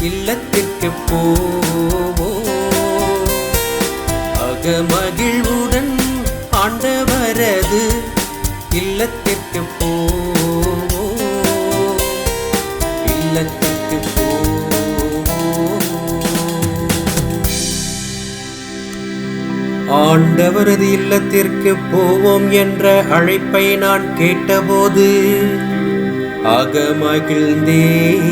இல்லத்திற்கு போவோம். அகமகிழ்வுடன் ஆண்டவரது இல்லத்திற்கு போ இல்லத்திற்கு ஆண்டவரது இல்லத்திற்கு போவோம் என்ற அழைப்பை நான் கேட்டபோது அகமகிழ்ந்தேன்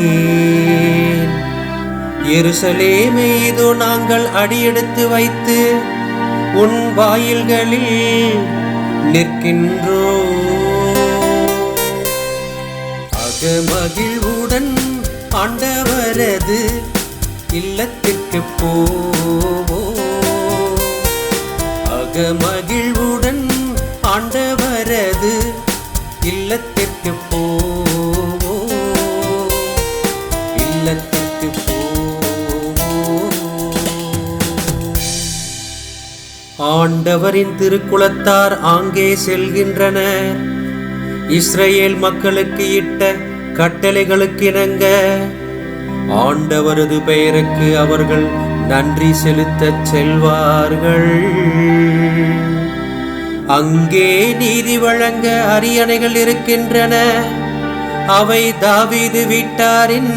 எருசலேமே இதோ நாங்கள் அடியெடுத்து வைத்து உன் வாயில்களில் நிற்கின்றோ. அகமகிழ்வுடன் ஆண்டவரது இல்லத்திற்கு போவோம் அகமகிழ்வுடன் ஆண்டவரது இல்லத்திற்கு போ ஆண்டவரின் திருக்குலத்தார் ஆங்கே செல்கின்றனர். இஸ்ரேல் மக்களுக்கு இட்ட கட்டளைகளுக்கு இணங்க ஆண்டவரது பெயருக்கு அவர்கள் நன்றி செலுத்தச் செல்வார்கள். அங்கே நீதி வழங்க அரியணைகள் இருக்கின்றன. அவை தாவீது வீட்டாரின்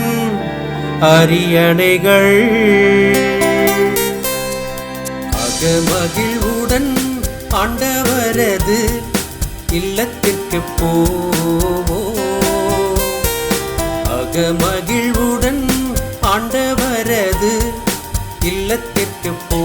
அரியணைகள். அகமகிழ்வுடன் ஆண்டவரது இல்லத்திற்கு போவோம் அகமகிழ்வுடன் ஆண்டவரது இல்லத்திற்கு போ.